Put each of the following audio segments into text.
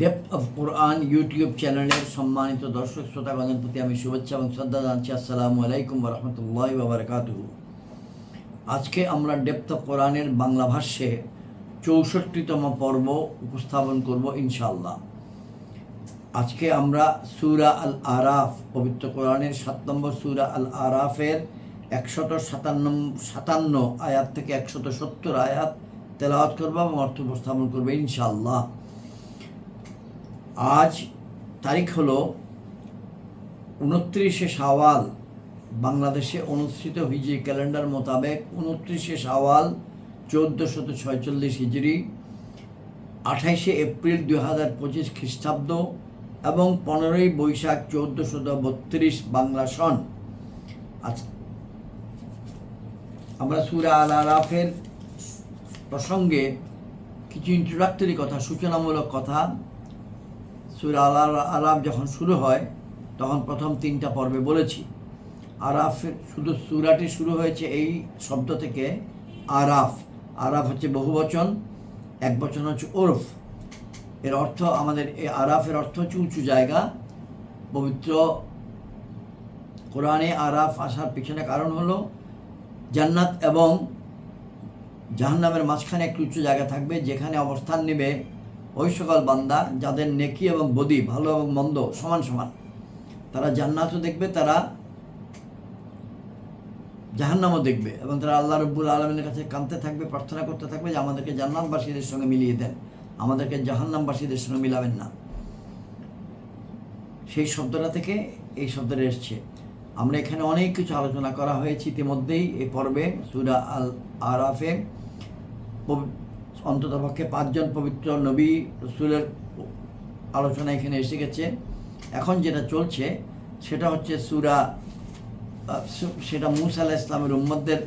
Depth of Quran YouTube চ্যানেলের সম্মানিত দর্শক শ্রোতাগণের প্রতি আমি শুভেচ্ছা এবং শ্রদ্ধা জানাচ্ছি। আসসালামু আলাইকুম রহমতুল্লাহ বাবরকাতু আজকে আমরা ডেপথ অফ কোরআনের বাংলা ভাষ্যে চৌষট্টিতম পর্ব উপস্থাপন করব ইনশাল্লাহ আজকে আমরা সুরা আল আরাফ পবিত্র কোরআনের সাত নম্বর সুরা আল আরাফের একশত সাতান্ন সাতান্ন আয়াত থেকে একশত সত্তর আয়াত তেলাওয়াত করব এবং অর্থ উপস্থাপন করব ইনশাআল্লাহ। আজ তারিখ হলো উনত্রিশে শাওয়াল, বাংলাদেশে অনুষ্ঠিত হিজরি ক্যালেন্ডার মোতাবেক উনত্রিশে শাওয়াল, চৌদ্দশত ছয়চল্লিশ হিজড়ি, আঠাইশে এপ্রিল দুই হাজার পঁচিশ খ্রিস্টাব্দ এবং পনেরোই বৈশাখ চৌদ্দশত বত্রিশ বাংলা সন। আজ আমরা সুরা আল আরাফের প্রসঙ্গে কিছু ইন্ট্রোডাক্টরি কথা, সূচনামূলক কথা সুরা আল আরাফ যখন শুরু হয়, তখন প্রথম তিনটা পর্বে বলেছি। আরাফের শুধু সুরাটি শুরু হয়েছে এই শব্দ থেকে আরাফ। আরাফ হচ্ছে বহুবচন এক বচন হচ্ছে ওরফ। এর অর্থ আমাদের এই আরাফের অর্থ হচ্ছে উঁচু জায়গা, পবিত্র। কোরআনে আরাফ আসার পিছনে কারণ হলো জান্নাত এবং জাহান্নামের মাঝখানে একটু উঁচু জায়গা থাকবে, যেখানে অবস্থান নেবে ওই সকল বান্দা, যাদের নেকি এবং বদি, ভালো এবং মন্দ, সমান সমান। তারা জান্নাতও দেখবে, তারা জাহান্নামও দেখবে এবং তারা আল্লাহ রব্বুল আলমিনের কাছে কাঁদতে থাকবে, প্রার্থনা করতে থাকবে যে আমাদেরকে জান্নাতবাসীদের সঙ্গে মিলিয়ে দেন। আমাদেরকে জাহান্নামবাসীদের সঙ্গে মিলাবেন না। সেই শব্দটা থেকে এই শব্দটা এসছে। আমরা এখানে অনেক কিছু আলোচনা করা হয়েছে ইতিমধ্যেই। এই পর্বে সুরা আল আরাফে অন্ততপক্ষে পাঁচজন পবিত্র নবী রসুলের আলোচনা এখানে এসে গেছে। এখন যেটা চলছে, সেটা হচ্ছে সুরা সেটা মুসা আলাহ ইসলামের উম্মদদের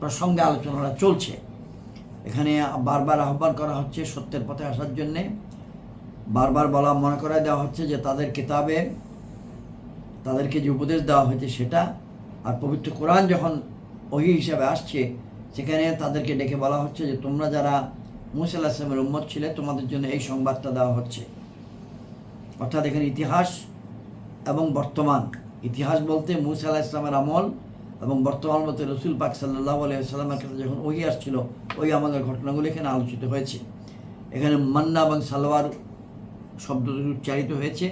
প্রসঙ্গে আলোচনাটা চলছে। এখানে বারবার আহ্বান করা হচ্ছে সত্যের পথে আসার জন্যে। বারবার বলা, মনে করায় দেওয়া হচ্ছে যে তাদের কিতাবে, তাদেরকে যে উপদেশ দেওয়া হয়েছে সেটা, আর পবিত্র কোরআন যখন ওহি হিসাবে আসছে সেখানে তাদেরকে ডেকে বলা হচ্ছে যে, তোমরা যারা মুসা আল্লাহ ইসলামের উম্মত ছিলে, তোমাদের জন্য এই সংবাদটা দেওয়া হচ্ছে। অর্থাৎ এখানে ইতিহাস এবং বর্তমান। ইতিহাস বলতে মুসা ইসলামের আমল এবং বর্তমান বলতে রসুল পাক সাল্লাহ আলাইসাল্লামের কাছে যখন ওই আসছিল, ওই আমলের ঘটনাগুলো এখানে আলোচিত হয়েছে। এখানে মান্না এবং সালোয়ার শব্দ উচ্চারিত হয়েছে।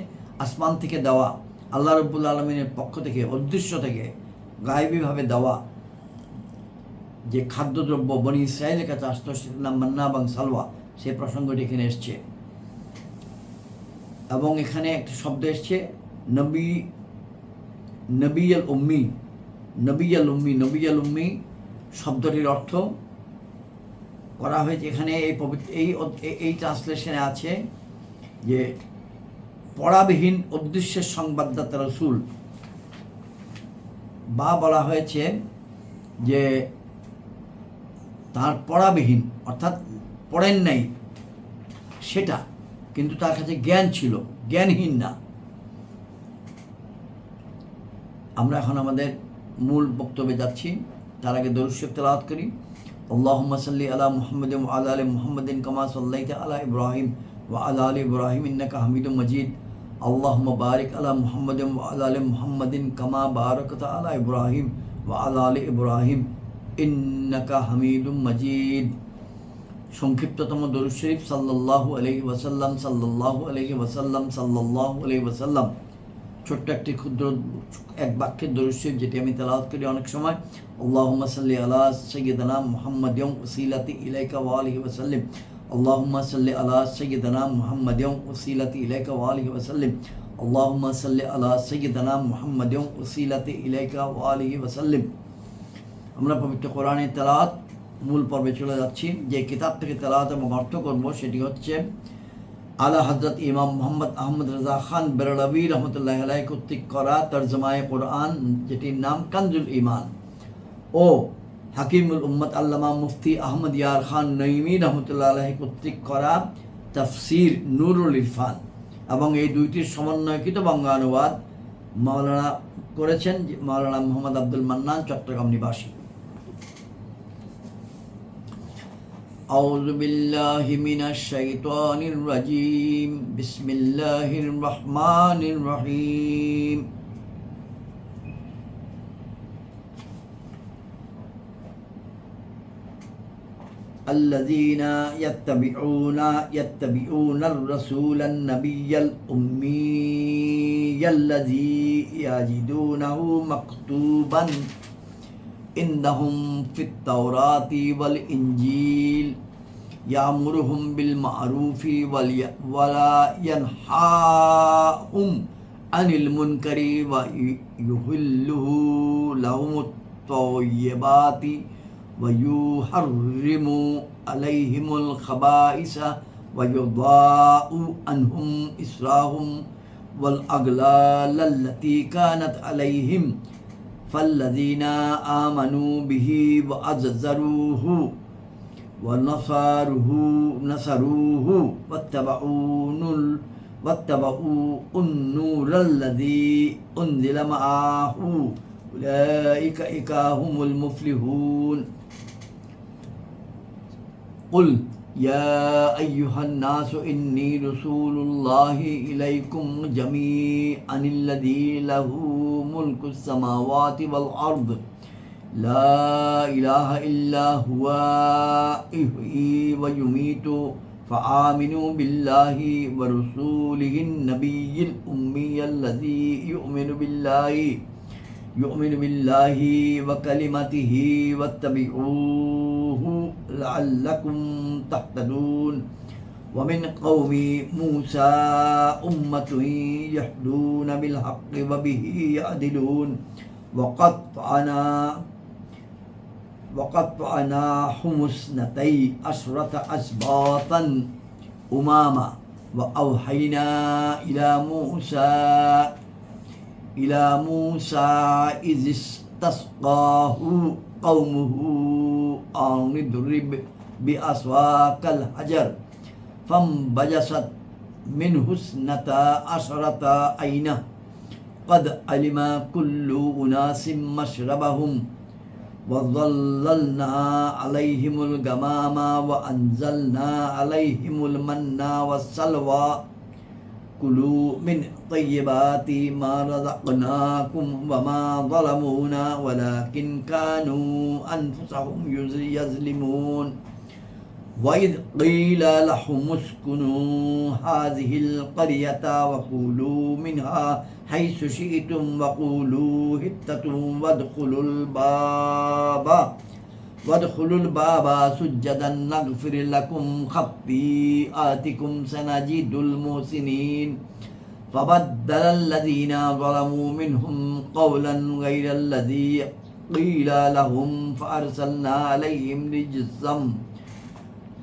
আসমান থেকে দেওয়া, আল্লাহ রব্বুল আলমিনের পক্ষ থেকে অদৃশ্য থেকে, গায়েবীভাবে দেওয়া যে খাদ্যদ্রব্য বনি ইসরায়েলের কাছে আসতো সেটার নাম মান্না এবং সালওয়া সেই প্রসঙ্গটি এখানে এসছে। এবং এখানে একটি শব্দ এসছে, নবী, নবিয়াল উম্মি নবিয়াল উম্মি নবিয়াল উম্মি শব্দটির অর্থ করা হয়েছে। এখানে এই পবিত্র, এই এই ট্রান্সলেশনে আছে যে পড়াবিহীন উদ্দেশ্যের সংবাদদাতা রসুল। বা বলা হয়েছে যে তার পড়াবিহীন, অর্থাৎ পড়েন নাই, সেটা কিন্তু তার কাছে জ্ঞান ছিল, জ্ঞানহীন না। আমরা এখন আমাদের মূল বক্তব্যে যাচ্ছি। তার আগে দরুশেব তেলাওয়াত করি। আল্লাহুম্মা সাল্লি আলা মুহাম্মাদিন ওয়া আলা আলি মুহাম্মাদিন কামা সাল্লাইতা আলা ইব্রাহিম ওয়া আলা আলি ইব্রাহিম ইন্নাকা হামিদুম মাজিদ। আল্লাহুম্মা বারিক আলা মুহাম্মাদিন ওয়া আলা আলি মুহাম্মাদিন কামা বারাকতা আলা ইব্রাহিম ওয়া আলা আলি ইব্রাহিম। ইন্নাকা হামিদুম মাজিদ। সংক্ষিপ্ততম দরুদ শরীফ সাল্লাল্লাহু আলাইহি ওয়াসাল্লাম, সাল্লাল্লাহু আলাইহি ওয়াসাল্লাম, সাল্লাল্লাহু আলাইহি ওয়াসাল্লাম। ছোট্ট একটি ক্ষুদ্র এক বাক্যের দরুদ যেটি আমি তেলাওয়াত করি অনেক সময়। আল্লাহুম্মা সাল্লি আলা সাইয়্যিদানা মুহাম্মাদিন ওসিলাতি ইলাইকা ওয়া আলিহি ওয়াসাল্লিম। আলা সাইয়্যিদানা মুহাম্মাদিন ওসিলাতি ইলাইকা ওয়া আলিহি ওয়াসাল্লিম। আল্লাহুম্মা সাল্লি আলা সাইয়্যিদানা মুহাম্মাদিন ওসিলাতি ইলাইকা ওয়া আলিহি ওয়াসাল্লিম। আমরা পবিত্র কোরআনের তেলাওয়াত মূল পর্বে চলে যাচ্ছি। যে কিতাব থেকে তেলাওয়াত এবং অর্থ করব সেটি হচ্ছে আলা হজরত ইমাম মোহাম্মদ আহমদ রাজা খান বেরলবী রহমতুল্লাহ আলাই কর্তৃক করা তর্জমায় কোরআন, যেটির নাম কানজুল ইমান ও হাকিমুল উম্মদ আল্লামা মুফতি আহমদ ইয়ার খান নঈমি রহমতুল্লাহ আলাহি কর্তৃক করা তফসির নুরুল ইরফান এবং এই দুইটির সমন্বয়কৃত বঙ্গানুবাদ মাওলানা করেছেন মাওলানা মোহাম্মদ আব্দুল মান্নান, চট্টগ্রাম নিবাসী। أعوذ بالله من الشيطان الرجيم. بسم الله الرحمن الرحيم. الذين يتبعون يتبعون الرسول النبي الأمي الذي يجدونه مكتوبا عندهم في التوراة والإنجيل يأمرهم بالمعروف ولا ينهاهم عن المنكر ويحله لهم الطيبات ويحرم عليهم الخبائث ويضاء عنهم إسراهم والأغلال التي كانت عليهم فالذين آمنوا به وأززروه ونصروه نصروه واتبعوا واتبعوا النور الذي أنزل معه. أولئك إكاهم المفلحون. قل يا أيها الناس إني رسول الله إليكم جميعا الذي له ملك السماوات والأرض. لا إله إلا هو يحيي ويميت. فآمنوا بالله ورسوله النبي الأمي الذي يؤمن بالله يؤمن بالله وكلمته واتبعوه. لعلكم تهتدون. ومن قوم موسى أمة يهدون بالحق وبه يعدلون. وقطعنا وقطعناهم اثنتي عشرة أسباطا أماما. وأوحينا إلى موسى إلى موسى إذ استسقاه قومه أن اضرب بأسواك الحجر. فانبجست منه اثنتا عشرة عينة قد علم كل أناس مشربهم. وظللنا عليهم الغمام وأنزلنا عليهم المن والسلوى. كلوا من طيبات ما رزقناكم وما ظلمونا ولكن كانوا أنفسهم يظلمون. وإذ قيل لهم اسكنوا هذه القرية وكلوا منها حيث شئتم وقولوا هتة وادخلوا الباب. وادخلوا الباب سجدا نغفر لكم خطيئاتكم سنجد المحسنين. فبدل الذين ظلموا منهم قولا غير الذي قيل لهم فأرسلنا عليهم رجزا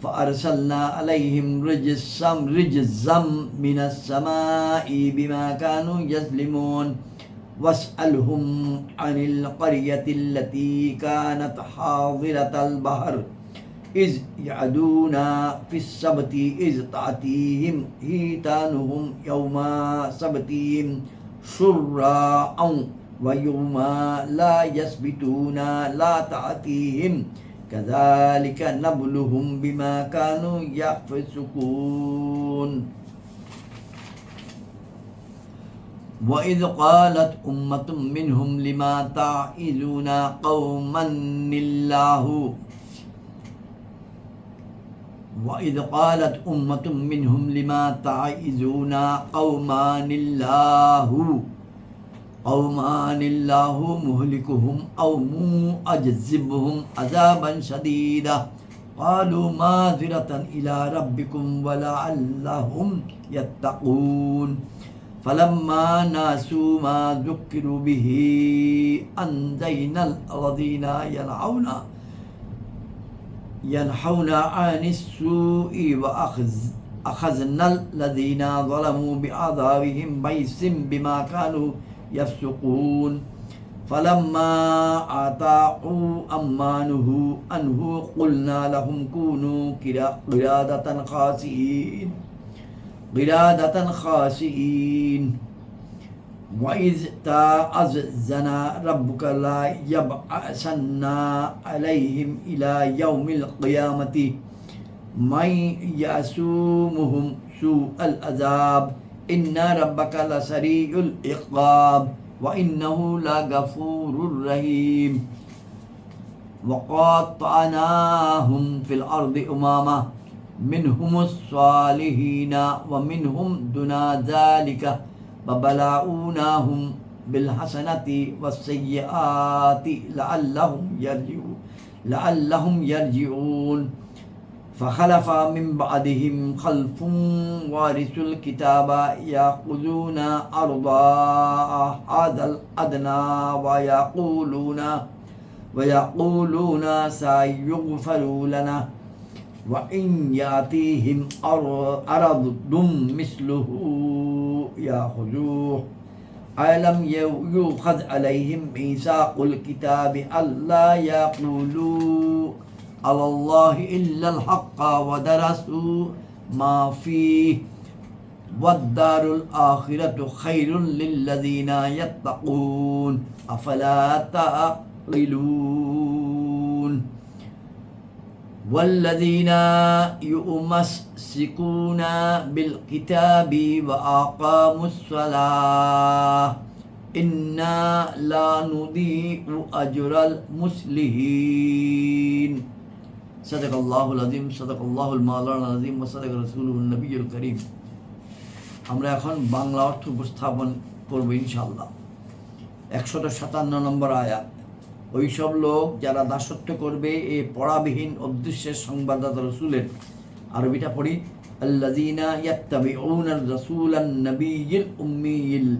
فأرسلنا عليهم رجزا رجزا من السماء بما كانوا يظلمون. واسألهم عن القرية التي كانت حاضرة البحر. إذ يعدون في السبت إذ تأتيهم هيتانهم يوم سبتهم شراء ويوم لا يسبتون لا تأتيهم. كذلك نبلهم بما كانوا يفسقون. وإذ قالت أمة منهم لما تعيذون قوما الله وإذ قالت أمة منهم لما تعيذون قوما الله قوما الله مهلكهم أو مؤجزبهم عذابا شديدا. قالوا معذرة إلى ربكم ولعلهم يتقون. فلما ناسوا ما ذكروا به أنجينا الذين ينعون ينحون عن السوء وأخذ أخذنا الذين ظلموا بعذابهم بيس بما كانوا يفسقون. فلما أطاعوا أمانه أنه قلنا لهم كونوا قرادة خاسئين. قرادة خاسئين. وإذ تأذن ربك لا يبعثن عليهم إلى يوم القيامة. من يسومهم سوء العذاب إن ربك لسريع العقاب وإنه لغفور رحيم. وقطعناهم في الأرض أمامة منهم الصالحين ومنهم دون ذلك وبلعوناهم بالحسنة والسيئات لعلهم يرجعون. لعلهم يرجعون. فخلف من بعدهم خلف وارثوا الكتاب يأخذون أرض هذا الأدنى ويقولون ويقولون سيغفر لنا. وإن يأتيهم أرض مثله يأخذوه ألم يؤخذ عليهم ميثاق الكتاب ألا يقولوا على الله إلا الحق ودرسوا ما فيه والدار الآخرة خير للذين يتقون أفلا تعقلون والذين يمسكون بالكتاب وأقاموا الصلاة إنا لا نضيع أجر المصلحين صدق الله العظيم صدق الله المولانا العظيم وصدق رسوله النبي الكريم আমরা এখন বাংলা অর্থ উপস্থাপন করব ইনশাল্লাহ একশত সাতান্ন নম্বর আয়াত ওই সব লোক যারা দাসত্ব করবে, এ পড়াবিহীন অদৃশ্যের সংবাদদাতা রসুলের আরবিটা পড়ি, আল্লাযীনা ইয়াত্তাবিউনা রাসূলান নাবিয়্যিল উম্মিয়িল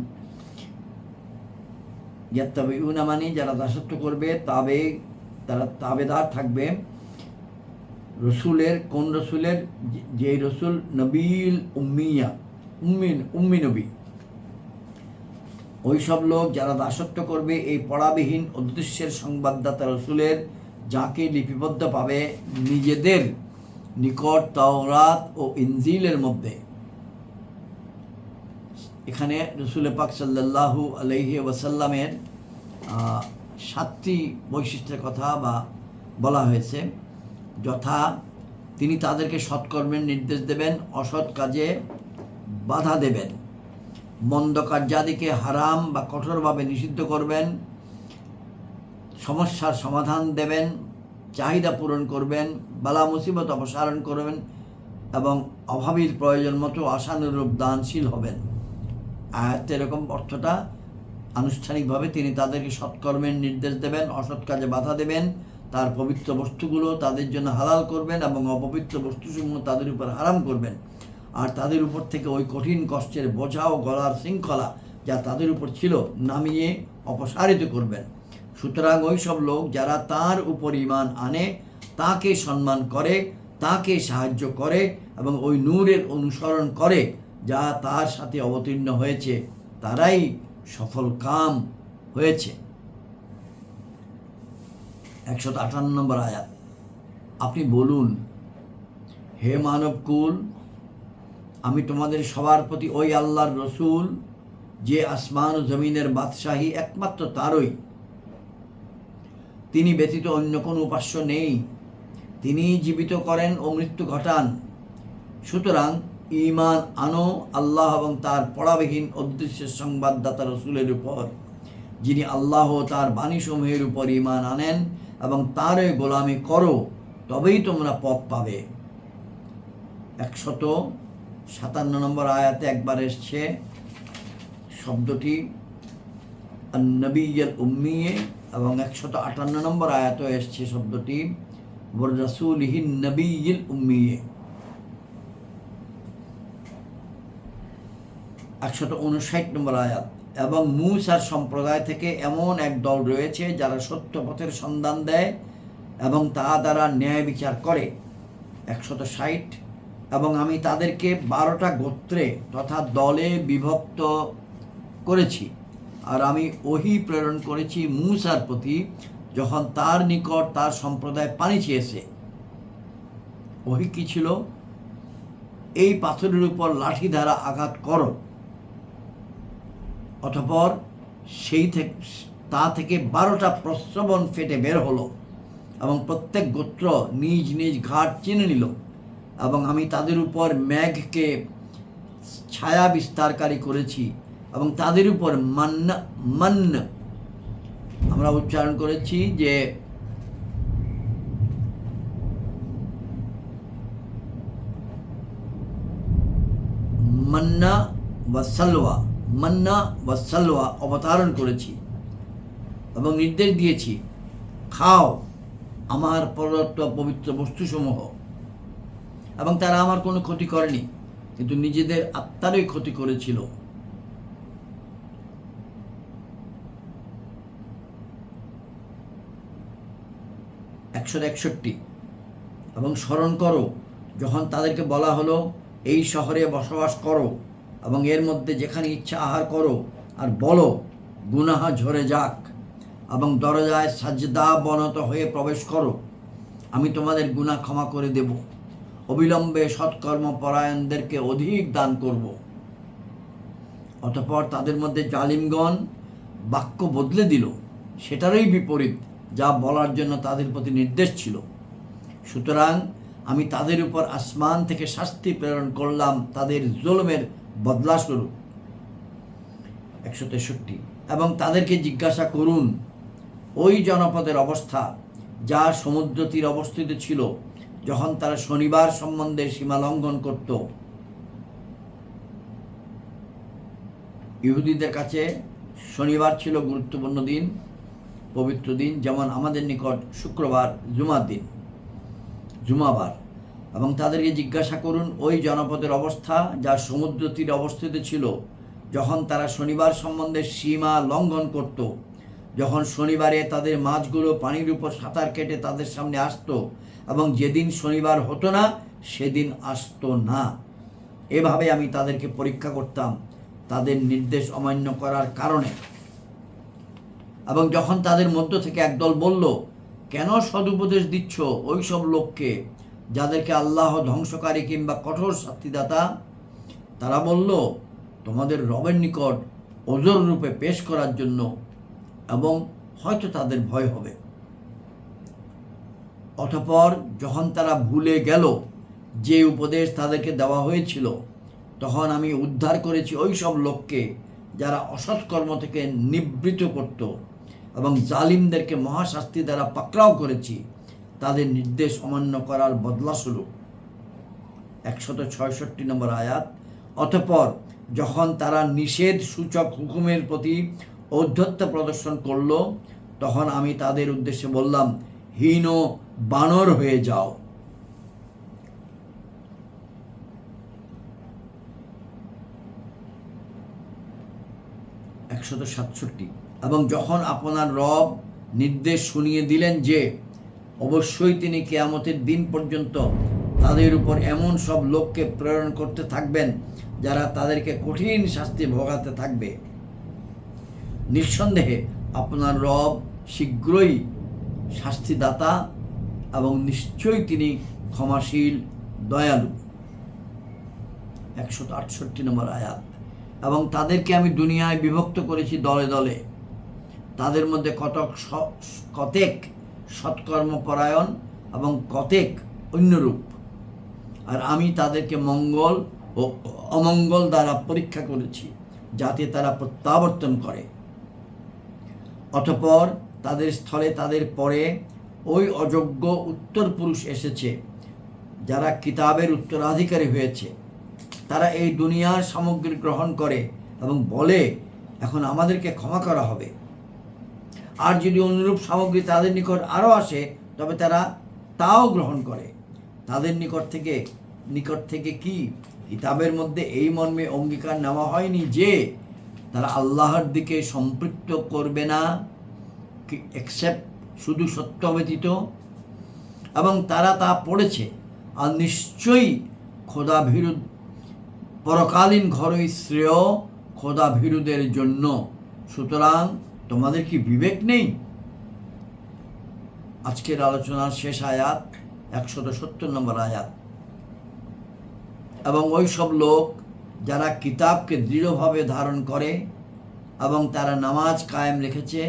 ইয়াত্তাবিউনা মানে যারা দাসত্ব করবে, তবে, তারা তাবেদার থাকবে। রসুলের, কোন রসুলের? যে রসুল নবীল উম্মিয়া উম্মিন উম্মি নবী। ওই সব লোক যারা দাসত্ব করবে, এই পড়াবিহীন অদৃশ্যের সংবাদদাতা রসুলের যাকে লিপিবদ্ধ পাবে নিজেদের নিকট তাওরাত ও ইনজিলের মধ্যে। এখানে রসুল পাক সাল্লাহু আলহি ওয়াসাল্লামের সাতটি বৈশিষ্ট্যের কথা বা বলা হয়েছে। যথা তিনি তাদেরকে সৎকর্মের নির্দেশ দেবেন, অসৎ কাজে বাধা দেবেন। মন্দ কার্যাদিকে হারাম বা কঠোরভাবে নিষিদ্ধ করবেন, সমস্যার সমাধান দেবেন, চাহিদা পূরণ করবেন, বালা মুসিবত অপসারণ করবেন এবং অভাবীর প্রয়োজন মতো আশানুরূপ দানশীল হবেন। আয়াত এরকম অর্থটা আনুষ্ঠানিকভাবে তিনি তাদেরকে সৎকর্মের নির্দেশ দেবেন, অসৎ কাজে বাধা দেবেন, তার পবিত্র বস্তুগুলো তাদের জন্য হালাল করবেন এবং অপবিত্র বস্তুসমূহ তাদের উপর হারাম করবেন। আর তাদের উপর থেকে ওই কঠিন কষ্টের বোঝা ও গলার শৃঙ্খলা যা তাদের উপর ছিল নামিয়ে অপসারিত করবেন। সুতরাং ওই সব লোক যারা তার উপর ইমান আনে, তাকে সম্মান করে, তাকে সাহায্য করে এবং ওই নূরের অনুসরণ করে যা তার সাথে অবতীর্ণ হয়েছে, তারাই সফল কাম হয়েছে। একশত আটান্ন নম্বর আয়াত। আপনি বলুন, হে মানবকুল আমি তোমাদের সবার প্রতি ওই আল্লাহর রসুল, যে আসমান ও জমিনের বাদশাহী একমাত্র তারই। তিনি ব্যতীত অন্য কোনো উপাস্য নেই। তিনি জীবিত করেন ও মৃত্যু ঘটান। সুতরাং ইমান আনো আল্লাহ এবং তার পড়াবিহীন অদৃশ্যের সংবাদদাতা রসুলের উপর, যিনি আল্লাহ তার বাণীসমূহের উপর ইমান আনেন এবং তারে গোলামি করো, তবেই তোমরা পথ পাবে। একশত সাতান্ন নম্বর আয়াতে একবার এসছে শব্দটি নবীল উম্মিয়ে এবং একশত আটান্ন নম্বর আয়াতও এসছে শব্দটি রসুলহিন নবীল উম্মিয়ে একশত উনষাট নম্বর আয়াত, এবং মুসার সম্প্রদায় থেকে এমন এক দল রয়েছে যারা সত্য পথের সন্ধান দেয় এবং তা দ্বারা ন্যায় বিচার করে একশত ষাট এবং আমি তাদেরকে বারোটা গোত্রে তথা দলে বিভক্ত করেছি। আর আমি ওহি প্রেরণ করেছি মুসার প্রতি, যখন তার নিকট তার সম্প্রদায় পানি চেয়েছে। ওহি কি ছিল? এই পাথরের উপর লাঠি দ্বারা আঘাত করো। অতপর সেই থেকে, তা থেকে বারোটা প্রশ্রবণ ফেটে বের হলো এবং প্রত্যেক গোত্র নিজ নিজ ঘাট চিনে নিল। এবং আমি তাদের উপর মেঘকে ছায়া বিস্তারকারী করেছি এবং তাদের উপর মান্না মান্য আমরা উচ্চারণ করেছি যে মান্না বা সালওয়া, মান্না বা অবতারণ করেছি এবং নির্দেশ দিয়েছি, খাও আমার প্রদত্ত পবিত্র বস্তুসমূহ। এবং তারা আমার কোনো ক্ষতি করেনি, কিন্তু নিজেদের আত্মারই ক্ষতি করেছিল। একশো একষট্টি। এবং স্মরণ করো, যখন তাদেরকে বলা হলো, এই শহরে বসবাস করো এবং এর মধ্যে যেখানে ইচ্ছা আহার করো আর বলো, গুনাহা ঝরে যাক এবং দরজায় সাজদা বনত হয়ে প্রবেশ করো। আমি তোমাদের গুনাহ ক্ষমা করে দেব। অবিলম্বে সৎকর্ম পরায়ণদেরকে অধিক দান করব। অতপর তাদের মধ্যে জালিমগণ বাক্য বদলে দিল। সেটারই বিপরীত যা বলার জন্য তাদের প্রতি নির্দেশ ছিল। সুতরাং আমি তাদের উপর আসমান থেকে শাস্তি প্রেরণ করলাম, তাদের জুলমের বদলা স্বরূপ একশো তেষট্টি। এবং তাদেরকে জিজ্ঞাসা করুন, ওই জনপদের অবস্থা যা সমুদ্র তীর অবস্থিত ছিল যখন তারা শনিবার সম্বন্ধে সীমা লঙ্ঘন করত, ইহুদিদের কাছে শনিবার ছিল গুরুত্বপূর্ণ দিন, পবিত্র দিন, যেমন আমাদের নিকট শুক্রবার, জুমার দিন, জুমাবার। এবং তাদেরকে জিজ্ঞাসা করুন, ওই জনপদের অবস্থা যা সমুদ্র তীরে অবস্থিত ছিল, যখন তারা শনিবার সম্বন্ধে সীমা লঙ্ঘন করত, যখন শনিবারে তাদের মাছগুলো পানির উপর সাঁতার কেটে তাদের সামনে আসতো এবং যেদিন শনিবার হতো না, সেদিন আসতো না। এভাবে আমি তাদেরকে পরীক্ষা করতাম, তাদের নির্দেশ অমান্য করার কারণে। এবং যখন তাদের মধ্য থেকে একদল বলল, কেন সদুপদেশ দিচ্ছ ওই সব লোককে, যাদেরকে আল্লাহ ধ্বংসকারী কিংবা কঠোর শাস্তিদাতা? তারা বলল, তোমাদের রবের নিকট ওজোর রূপে পেশ করার জন্য এবং হয়তো তাদের ভয় হবে। অতপর যখন তারা ভুলে গেল যে উপদেশ তাদেরকে দেওয়া হয়েছিল, তখন আমি উদ্ধার করেছি ওই সব লোককে যারা অসৎকর্ম থেকে নিবৃত করত এবং জালিমদেরকে মহাশাস্তি দ্বারা পাকড়াও করেছি, তাদের নির্দেশ অমান্য করার বদলাস্বরূপ একশত ছয়ষট্টি নম্বর আয়াত, অতপর যখন তারা নিষেধ সূচক হুকুমের প্রতি ঔদ্ধত্য প্রদর্শন করল, তখন আমি তাদের উদ্দেশ্যে বললাম হীন বানর হয়ে যাও। একশত সাতষট্টি। এবং যখন আপনার রব নির্দেশ শুনিয়ে দিলেন যে, অবশ্যই তিনি কেয়ামতের দিন পর্যন্ত তাদের উপর এমন সব লোককে প্রেরণ করতে থাকবেন, যারা তাদেরকে কঠিন শাস্তি ভোগাতে থাকবে। নিঃসন্দেহে আপনার রব শীঘ্রই শাস্তিদাতা এবং নিশ্চয়ই তিনি ক্ষমাশীল, দয়ালু। একশো আটষট্টি নম্বর আয়াত। এবং তাদেরকে আমি দুনিয়ায় বিভক্ত করেছি দলে দলে। তাদের মধ্যে কতক কতেক সৎকর্মপরায়ণ এবং কতেক অন্যরূপ। আর আমি তাদেরকে মঙ্গল ও অমঙ্গল দ্বারা পরীক্ষা করেছি, যাতে তারা প্রত্যাবর্তন করে। অতপর তাদের স্থলে তাদের পরে ওই অযোগ্য উত্তর পুরুষ এসেছে, যারা কিতাবের উত্তরাধিকারী হয়েছে। তারা এই দুনিয়ার সামগ্রী গ্রহণ করে এবং বলে, এখন আমাদেরকে ক্ষমা করা হবে। আর যদি অনুরূপ সামগ্রী তাদের নিকট আরও আসে, তবে তারা তাও গ্রহণ করে। তাদের নিকট থেকে নিকট থেকে কি? কিতাবের মধ্যে এই মর্মে অঙ্গীকার নেওয়া হয়নি যে, তারা আল্লাহর দিকে সম্পৃক্ত করবে না এক্সেপ্ট শুধু সত্য ব্যতীত, এবং তারা তা পড়েছে। আর নিশ্চয়ই খোদা ভীরু পরকালীন ঘরই শ্রেয় খোদা ভীরুদের জন্য। সুতরাং তোমাদের কি বিবেক নেই? আজকের আলোচনার শেষ আয়াত, একশত সত্তর নম্বর আয়াত। এবং ওই সব লোক যারা কিতাবকে দৃঢ়ভাবে ধারণ করে, এবং তারা নামাজ কায়েম রেখেছে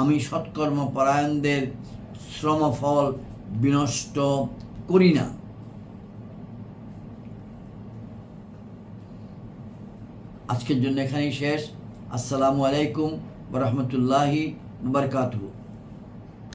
আমি সৎকর্ম পরায়ণদের শ্রমফল বিনষ্ট করি না। আজকের জন্য এখানেই শেষ। আসসালামু আলাইকুম রহমতুল্লাহি বারকাতু